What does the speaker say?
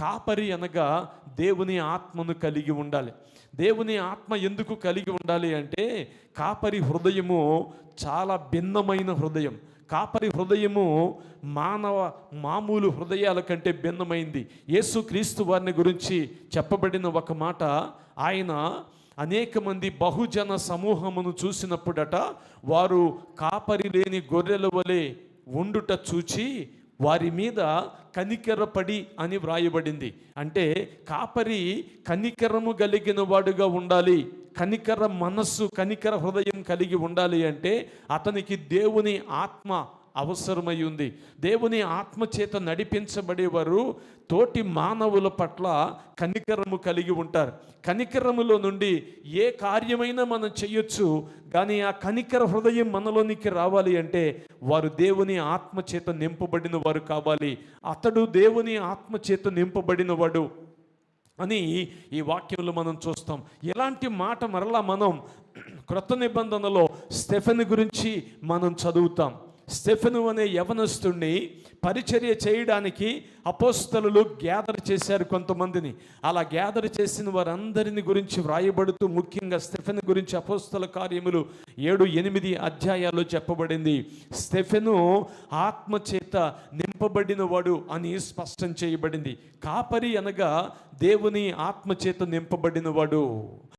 కాపరి అనగా దేవుని ఆత్మను కలిగి ఉండాలి. దేవుని ఆత్మ ఎందుకు కలిగి ఉండాలి అంటే కాపరి హృదయము చాలా భిన్నమైన హృదయం. కాపరి హృదయము మానవ మామూలు హృదయాల కంటే భిన్నమైంది. యేసుక్రీస్తు వారిని గురించి చెప్పబడిన ఒక మాట ఆయన అనేక మంది బహుజన సమూహమును చూసినప్పుడట వారు కాపరి లేని గొర్రెల వలె ఉండుట చూచి వారి మీద కనికరపడి అని వ్రాయబడింది. అంటే కాపరి కనికరము కలిగిన వాడుగా ఉండాలి. కనికర మనస్సు కనికర హృదయం కలిగి ఉండాలి అంటే అతనికి దేవుని ఆత్మ అవసరమై ఉంది దేవుని ఆత్మచేత నడిపించబడేవారు తోటి మానవుల పట్ల కనికరము కలిగి ఉంటారు. కనికరములో నుండి ఏ కార్యమైనా మనం చేయొచ్చు కానీ ఆ కనికర హృదయం మనలోనికి రావాలి అంటే వారు దేవుని ఆత్మచేత నింపబడిన వారు కావాలి. అతడు దేవుని ఆత్మచేత నింపబడిన వాడు అని ఈ వాక్యంలో మనం చూస్తాం. ఎలాంటి మాట మరలా మనం క్రొత్త నిబంధనలో స్టెఫెన్ గురించి మనం చదువుతాం. స్టెఫెను అనే యవనస్తుణ్ణి పరిచర్య చేయడానికి అపోస్తలు గ్యాదర్ చేశారు కొంతమందిని. అలా గ్యాదర్ చేసిన వారందరిని గురించి వ్రాయబడుతూ ముఖ్యంగా స్టెఫెన్ గురించి అపోస్తల కార్యములు ఏడు ఎనిమిది అధ్యాయాల్లో చెప్పబడింది. స్టెఫెను ఆత్మచేత నింపబడినవాడు నింపబడిన వాడు అని స్పష్టం చేయబడింది. కాపరి అనగా దేవుని ఆత్మచేత నింపబడినవాడు.